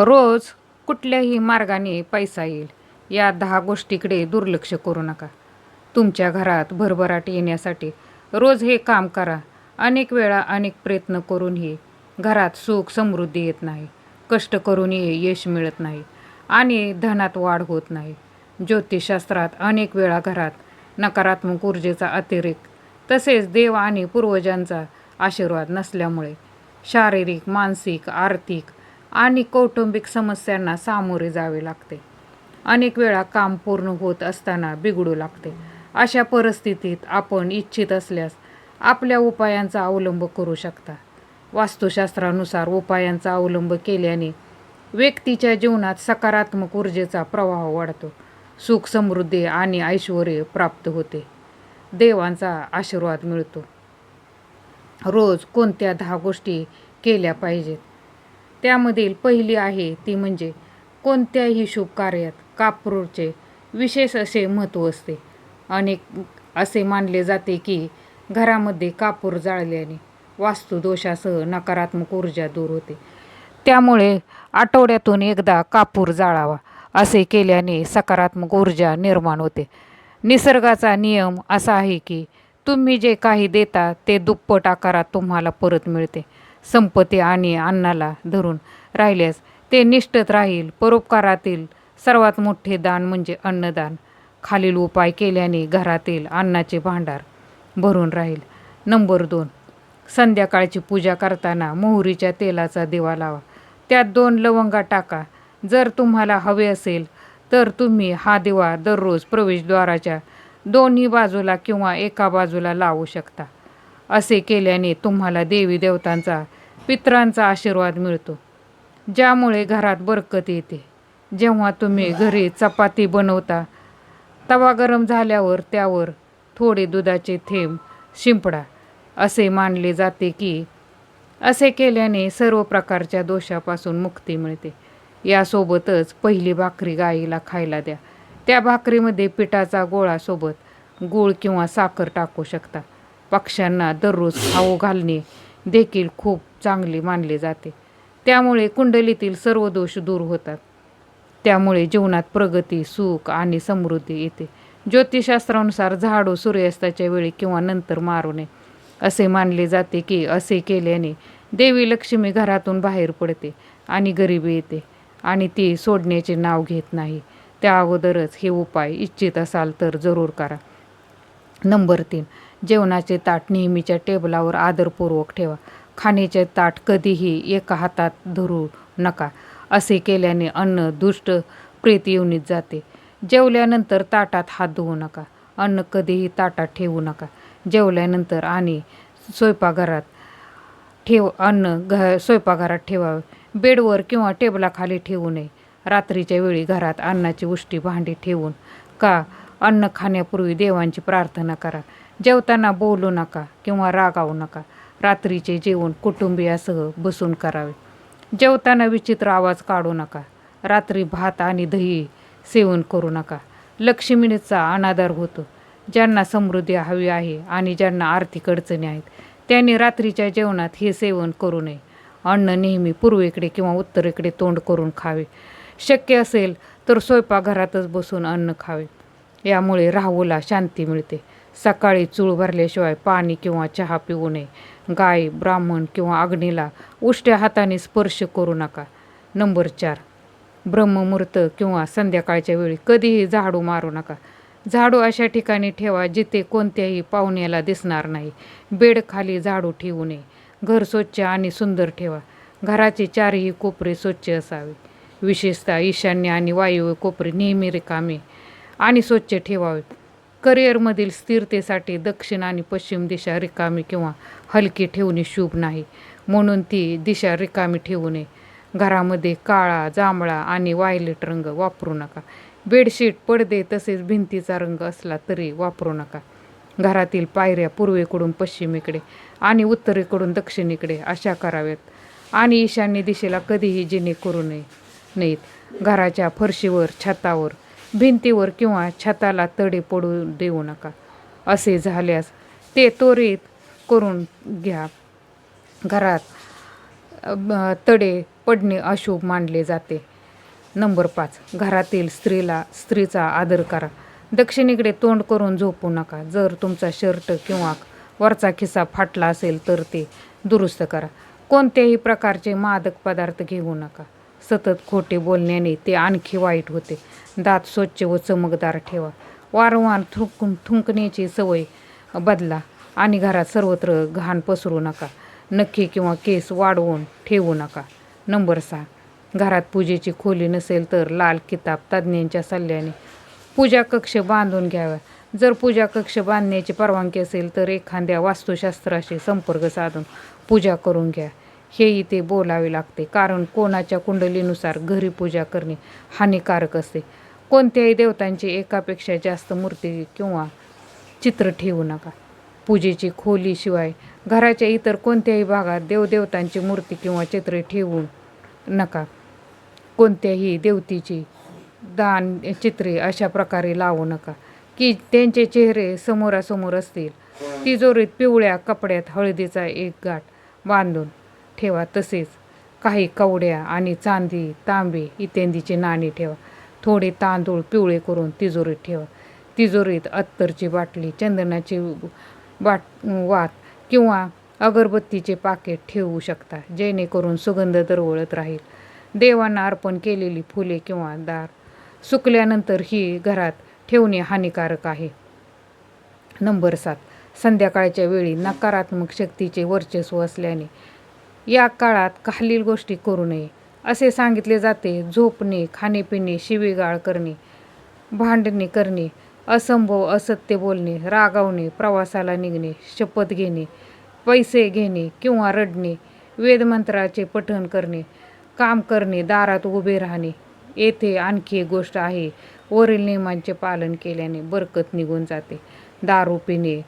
रोज कुठल्याही मार्गाने पैसा येईल या दहा गोष्टीकडे दुर्लक्ष करू नका. तुमच्या घरात भरभराट येण्यासाठी रोज हे काम करा. अनेक वेळा अनेक प्रयत्न करूनही घरात सुख समृद्धी येत नाही. कष्ट करूनही यश मिळत नाही आणि धनात वाढ होत नाही. ज्योतिषशास्त्रात अनेक वेळा घरात नकारात्मक ऊर्जेचा अतिरेक तसेच देव आणि पूर्वजांचा आशीर्वाद नसल्यामुळे शारीरिक मानसिक आर्थिक आणि कौटुंबिक समस्यांना सामोरे जावे लागते. अनेक वेळा काम पूर्ण होत असताना बिघडू लागते. अशा परिस्थितीत आपण इच्छित असल्यास आपल्या उपायांचा अवलंब करू शकता. वास्तुशास्त्रानुसार उपायांचा अवलंब केल्याने व्यक्तीच्या जीवनात सकारात्मक ऊर्जेचा प्रवाह वाढतो. सुख समृद्धी आणि ऐश्वर प्राप्त होते. देवांचा आशीर्वाद मिळतो. रोज कोणत्या दहा गोष्टी केल्या पाहिजेत? त्यामधील पहिली आहे ती म्हणजे कोणत्याही शुभ कार्यात कापूरचे विशेष असे महत्त्व असते. अनेक असे मानले जाते की घरामध्ये कापूर जाळल्याने वास्तुदोषासह नकारात्मक ऊर्जा दूर होते. त्यामुळे आठवड्यातून एकदा कापूर जाळावा असे केल्याने सकारात्मक ऊर्जा निर्माण होते. निसर्गाचा नियम असा आहे की तुम्ही जे काही देता ते दुप्पट आकारात तुम्हाला परत मिळते. संपत्ती आणि अन्नाला धरून राहिल्यास ते निष्ठत राहील परोपकारातील सर्वात मोठे दान म्हणजे अन्नदान. खालील उपाय केल्याने घरातील अन्नाचे भांडार भरून राहील. नंबर दोन संध्याकाळची पूजा करताना मोहरीच्या तेलाचा दिवा लावा. त्यात दोन लवंगा टाका. जर तुम्हाला हवे असेल तर तुम्ही हा दिवा दररोज प्रवेशद्वाराच्या दोन्ही बाजूला किंवा एका बाजूला लावू शकता. असे केल्याने तुम्हाला देवी देवतांचा पितरांचा आशीर्वाद मिळतो. ज्यामुळे घरात बरकत येते. जेव्हा तुम्ही घरी चपाती बनवता तवा गरम झाल्यावर त्यावर थोडे दुधाचे थेंब शिंपडा असे मानले जाते की असे केल्याने सर्व प्रकारच्या दोषापासून मुक्ती मिळते. यासोबतच पहिली भाकरी गाईला खायला द्या. त्या भाकरीमध्ये पिठाचा गोळासोबत गूळ किंवा साखर टाकू शकता. पक्ष्यांना दररोज खाऊ घालणे देखील खूप चांगले मानले जाते. त्यामुळे कुंडलीतील सर्व दोष दूर होतात. त्यामुळे जीवनात प्रगती सुख आणि समृद्धी येते. ज्योतिषशास्त्रानुसार झाडू सूर्यास्ताच्या वेळी किंवा नंतर मारू नये असे मानले जाते की असे केल्याने देवी लक्ष्मी घरातून बाहेर पडते आणि गरिबी येते आणि ती सोडण्याचे नाव घेत नाही. त्या अगोदरच हे उपाय इच्छित असाल तर जरूर करा. नंबर तीन. जेवणाचे ताट नेहमीच्या टेबलावर आदरपूर्वक ठेवा. खाण्याचे ताट कधीही एका हातात धरू नका. असे केल्याने अन्न दुष्ट प्रेत येऊनीत जाते. जेवल्यानंतर ताटात हात धुवू नका. अन्न कधीही ताटात ठेवू नका. जेवल्यानंतर आणि स्वयंपाकघरात ठेव अन्न घ स्वयंपाकघरात ठेवावे बेडवर किंवा टेबलाखाली ठेवू नये. रात्रीच्या वेळी घरात अन्नाची उष्टी भांडी ठेवून का अन्न खाण्यापूर्वी देवांची प्रार्थना करा. जेवताना बोलू नका किंवा रागावू नका. रात्रीचे जेवण कुटुंबियासह बसून करावे. जेवताना विचित्र आवाज काढू नका. रात्री भात आणि दही सेवन करू नका. लक्ष्मीचा अनादर होतो. ज्यांना समृद्धी हवी आहे आणि ज्यांना आर्थिक अडचणी आहेत त्यांनी रात्रीच्या जेवणात हे सेवन करू नये. अन्न नेहमी पूर्वेकडे किंवा उत्तरेकडे तोंड करून खावे. शक्य असेल तर स्वयंपाकघरातच बसून अन्न खावे. यामुळे राहूला शांती मिळते. सकाळी चूळ भरल्याशिवाय पाणी किंवा चहा पिऊ नये. गाय ब्राह्मण किंवा अग्नीला उष्ट्या हाताने स्पर्श करू नका. नंबर चार. ब्रह्ममुहूर्त किंवा संध्याकाळच्या वेळी कधीही झाडू मारू नका. झाडू अशा ठिकाणी ठेवा जिथे कोणत्याही पाहुण्याला दिसणार नाही. बेड खाली झाडू ठेवू नये. घर स्वच्छ आणि सुंदर ठेवा. घराचे चारही कोपरे स्वच्छ असावे. विशेषतः ईशान्य आणि वायव्य कोपरे नेहमी रिकामे आणि स्वच्छ ठेवावे करिअरमधील स्थिरतेसाठी दक्षिण आणि पश्चिम दिशा रिकामी किंवा हलकी ठेवणे शुभ नाही. म्हणून ती दिशा रिकामी ठेवू नये घरामध्ये काळा जांभळा आणि वायलेट रंग वापरू नका. बेडशीट पडदे तसेच भिंतीचा रंग असला तरी वापरू नका. घरातील पायऱ्या पूर्वेकडून पश्चिमेकडे आणि उत्तरेकडून दक्षिणेकडे अशा कराव्यात. आणि ईशान्य दिशेला कधीही जिने करू नये. नाहीत. घराच्या फरशीवर छतावर भिंतीवर किंवा छताला तडे पडू देऊ नका. असे झाल्यास ते त्वरित करून घ्या. घरात तडे पडणे अशुभ मानले जाते. नंबर पाच घरातील स्त्रीला स्त्रीचा आदर करा. दक्षिणेकडे तोंड करून झोपू नका. जर तुमचा शर्ट किंवा वरचा खिसा फाटला असेल तर ते दुरुस्त करा. कोणत्याही प्रकारचे मादक पदार्थ घेऊ नका. सतत खोटे बोलण्याने ते आणखी वाईट होते. दात स्वच्छ व चमकदार ठेवा. वारंवार थुंकून थुंकण्याची सवय बदला आणि घरात सर्वत्र घाण पसरू नका. नखे किंवा केस वाढवून ठेवू नका. नंबर सहा. घरात पूजेची खोली नसेल तर लाल किताब तज्ज्ञांच्या सल्ल्याने पूजा कक्ष बांधून घ्यावा. जर पूजा कक्ष बांधण्याची परवानगी असेल तर एखाद्या वास्तुशास्त्राशी संपर्क साधून पूजा करून घ्या. हे इथे बोलावे लागते. कारण कोणाच्या कुंडलीनुसार घरी पूजा करणे हानिकारक असते. कोणत्याही देवतांची एकापेक्षा जास्त मूर्ती किंवा चित्र ठेवू नका. पूजेची खोलीशिवाय घराच्या इतर कोणत्याही भागात देवदेवतांची मूर्ती किंवा चित्रे ठेवू नका. कोणत्याही देवतीची दान चित्रे अशा प्रकारे लावू नका की त्यांचे चेहरे समोरासमोर असतील. तिजोरीत पिवळ्या कपड्यात हळदीचा एक गाठ बांधून ठेवा तसेच काही कवड्या आणि चांदी तांबे इत्यादीची नाणी ठेवा. थोडे तांदूळ पिवळे करून तिजोरीत ठेवा. तिजोरीत अत्तरची बाटली चंदनाची बाट वात किंवा अगरबत्तीचे पाकिट ठेवू शकता जेणेकरून सुगंध दरवळत राहील. देवांना अर्पण केलेली फुले किंवा दार सुकल्यानंतर ही घरात ठेवणे हानिकारक आहे. नंबर सात. संध्याकाळच्या वेळी नकारात्मक शक्तीचे वर्चस्व असल्याने या काळात खालील गोष्टी करू नये असे सांगितले जाते झोपणे खाणेपिणे शिवीगाळ करणे भांडणे करणे असंभव असत्य बोलणे रागावणे प्रवासाला निघणे शपथ घेणे पैसे घेणे किंवा रडणे वेदमंत्राचे पठण करणे काम करणे दारात उभे राहणे. येथे आणखी एक गोष्ट आहे वरील नियमांचे पालन केल्याने बरकत निघून जाते. दारू पिणे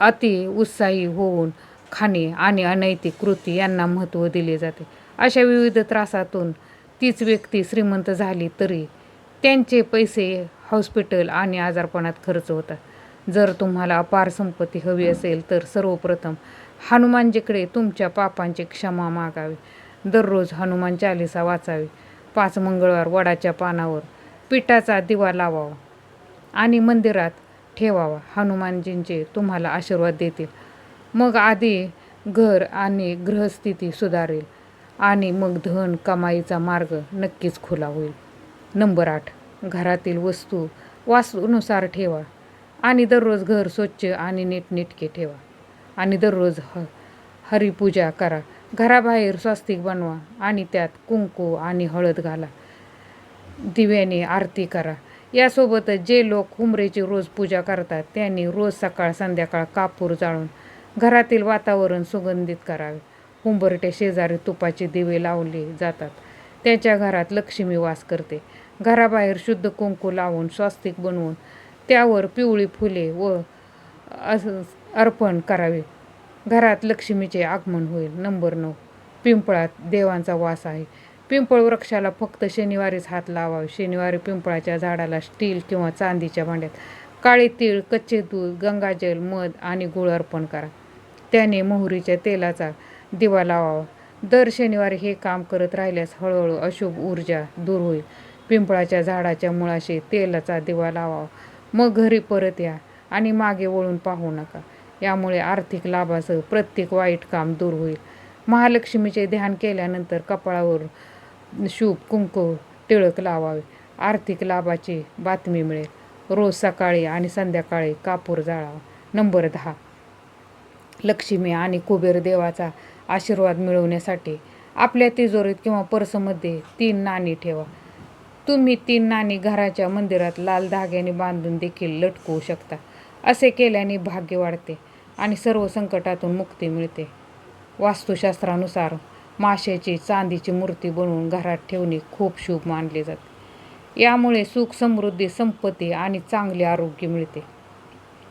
अति उत्साही होऊन खाणे आणि अनैतिक कृती यांना महत्त्व दिले जाते. अशा विविध त्रासातून तीच व्यक्ती श्रीमंत झाली तरी त्यांचे पैसे हॉस्पिटल आणि आजारपणात खर्च होतात. जर तुम्हाला अपार संपत्ती हवी असेल तर सर्वप्रथम हनुमानजीकडे तुमच्या पापांची क्षमा मागावी. दररोज हनुमान चालिसा वाचावी. पाच मंगळवार वडाच्या पानावर पिठाचा दिवा लावावा आणि मंदिरात ठेवावा. हनुमानजींचे तुम्हाला आशीर्वाद देतील. मग आधी घर आणि ग्रहस्थिती सुधारेल आणि मग धन कमाईचा मार्ग नक्कीच खुला होईल. नंबर आठ घरातील वस्तू वास्तूनुसार ठेवा आणि दररोज घर स्वच्छ आणि नीटनेटके ठेवा. आणि दररोज ह हरिपूजा करा. घराबाहेर स्वस्तिक बनवा आणि त्यात कुंकू आणि हळद घाला. दिव्याने आरती करा. यासोबतच जे लोक हुमरेची रोज पूजा करतात त्यांनी रोज सकाळ संध्याकाळ कापूर जाळून घरातील वातावरण सुगंधित करावे. हुंबरट्या शेजारी तुपाचे दिवे लावले जातात. त्याच्या घरात लक्ष्मी वास करते. घराबाहेर शुद्ध कुंकू लावून स्वास्तिक बनवून त्यावर पिवळी फुले व अस अर्पण करावे. घरात लक्ष्मीचे आगमन होईल. नंबर नऊ. पिंपळात देवांचा वास आहे. पिंपळ वृक्षाला फक्त शनिवारीच हात लावावे. शनिवारी पिंपळाच्या झाडाला स्टील किंवा चांदीच्या भांड्यात काळे तीळ कच्चे दूध गंगाजल मध आणि गुळ अर्पण करा. त्याने मोहरीच्या तेलाचा दिवा लावावा. दर शनिवारी हे काम करत राहिल्यास हळूहळू अशुभ ऊर्जा दूर होईल. पिंपळाच्या झाडाच्या मुळाशी तेलाचा दिवा लावावा. मग घरी परत या आणि मागे वळून पाहू नका. यामुळे आर्थिक लाभासह प्रत्येक वाईट काम दूर होईल. महालक्ष्मीचे ध्यान केल्यानंतर कपाळावर शुभ कुंकू टिळक लावावे. आर्थिक लाभाची बातमी मिळेल. रोज सकाळी आणि संध्याकाळी कापूर जाळावा. नंबर दहा. लक्ष्मी आणि कुबेर देवाचा आशीर्वाद मिळवण्यासाठी आपल्या तिजोरीत किंवा पर्समध्ये तीन नाणी ठेवा. तुम्ही तीन नाणी घराच्या मंदिरात लाल धाग्याने बांधून देखील लटकवू शकता असे केल्याने भाग्य वाढते आणि सर्व संकटातून मुक्ती मिळते. वास्तुशास्त्रानुसार माशाची चांदीची मूर्ती बनवून घरात ठेवणे खूप शुभ मानले जाते. यामुळे सुख समृद्धी संपत्ती आणि चांगले आरोग्य मिळते.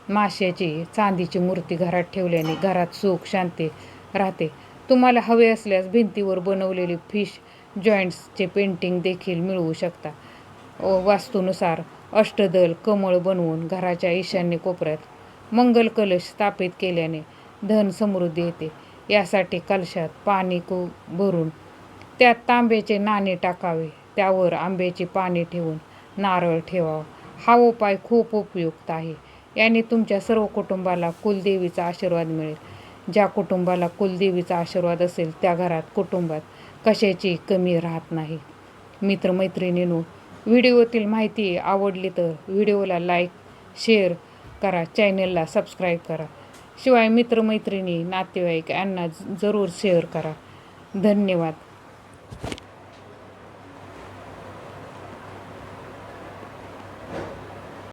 माशाची चांदीची मूर्ती घरात ठेवल्याने घरात सुख शांती राहते. तुम्हाला हवे असल्यास भिंतीवर बनवलेली फिश जॉईंट्सचे पेंटिंग देखील मिळवू शकता. व वास्तूनुसार अष्टदल कमळ बनवून घराच्या ईशान्य कोपऱ्यात मंगल कलश स्थापित केल्याने धन समृद्धी येते. यासाठी कलशात पाणी को भरून त्यात तांब्याचे नाणे टाकावे. त्यावर आंब्याची पाने ठेवून नारळ ठेवावा. हा उपाय खूप उपयुक्त आहे. याने तुमच्या सर्व कुटुंबाला कुलदेवीचा आशीर्वाद मिळेल. ज्या कुटुंबाला कुलदेवीचा आशीर्वाद असेल त्या घरात कुटुंबात कशाची कमी राहत नाही. मित्रमैत्रिणींनो व्हिडिओतील माहिती आवडली तर व्हिडिओला लाईक शेअर करा चॅनेलला सबस्क्राईब करा. शिवाय मित्रमैत्रिणी नातेवाईक यांना जरूर शेअर करा. धन्यवाद.